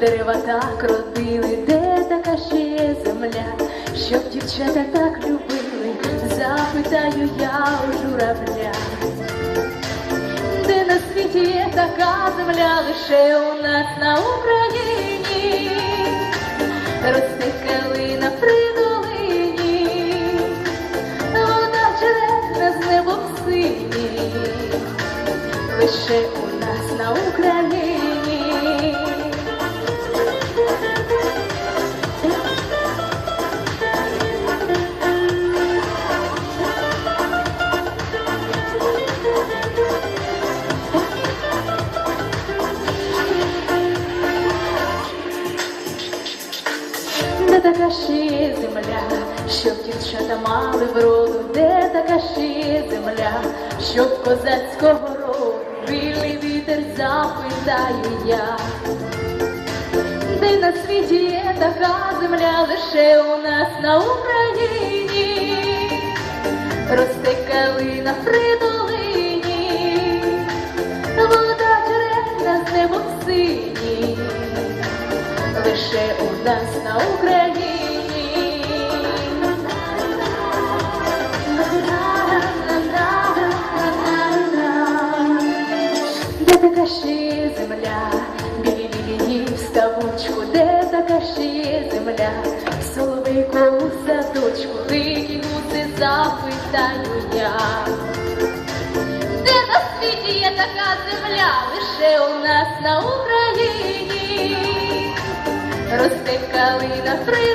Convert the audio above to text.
дерева так родили, де така ще є земля, щоб дівчата так любили, запитаю я у журавля. Де на світі є така земля, лише у нас на Україні, росте калина при долині, вода черекна з небом сині, лише у нас на Україні. Де така ще земля, щоб дівчата мали вроду, де така ще земля, щоб козацького роду вільний вітер запитаю я. Де на світі є така земля, лише у нас на Україні, росте калина при долині, вода джерельна з небом сині лише у нас на Україні. Запитаю я. Де на світі є така земля, лише у нас на Україні, росте калина при